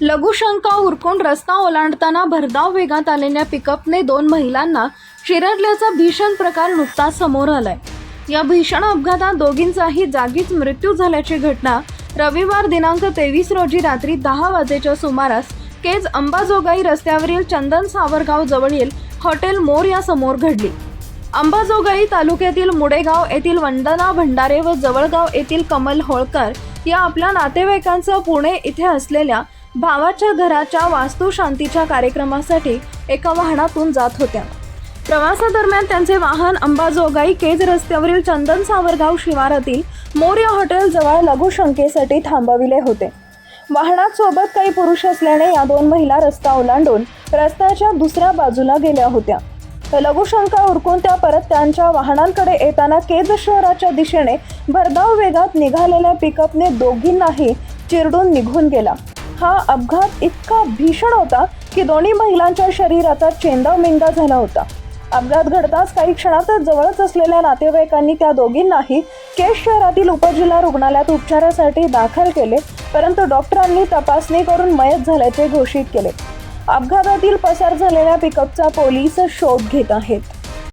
लघुशंका उरकून रस्ता ओलांडताना भरधाव वेगात आलेल्या पिकअपने दोन महिलांना चिरडल्याचा भीषण प्रकार नुकताच समोर आलाय. या भीषण अपघातात दोघींचाही जागीच मृत्यू झाल्याची घटना रविवार दिनांक तेवीस रोजी रात्री दहा वाजेच्या सुमारास केज अंबाजोगाई रस्त्यावरील चंदन सावरगाव जवळील हॉटेल मोर या समोर घडली. अंबाजोगाई तालुक्यातील मुडेगाव येथील वंदना भंडारे व जवळगाव येथील कमल होळकर या आपल्या नातेवाईकांचं पुणे इथे असलेल्या भावाच्या घराच्या वास्तुशांतीच्या कार्यक्रमासाठी एका वाहनातून जात होत्या. प्रवासादरम्यान त्यांचे वाहन अंबाजोगाई केज रस्त्यावरील चंदन सावरगाव शिवारातील मोर्य हॉटेल जवळ लघुशंकेसाठी थांबविले होते. वाहनात सोबत काही पुरुष असल्याने या दोन महिला रस्ता ओलांडून रस्त्याच्या दुसऱ्या बाजूला गेल्या होत्या. लघुशंका उरकून त्या परत त्यांच्या वाहनांकडे येताना केज शहराच्या दिशेने भरधाव वेगात निघालेल्या पिकअपने दोघींनाही चिरडून निघून गेला. हा अपघात इतका भीषण होता की दोन्ही महिलांच्या शरीराचा चेंदामेंदा झाला होता. अपघात घडताच काही क्षणातच जवळच असलेल्या नातेवाईकांनी त्या दोघींनाही केश शहरातील उपजिल्हा रुग्णालयात उपचारासाठी दाखल केले परंतु डॉक्टरांनी तपासणी करून मयत झाल्याचे घोषित केले. अपघातातील पसार झालेल्या पिकअपचा पोलीस शोध घेत आहेत.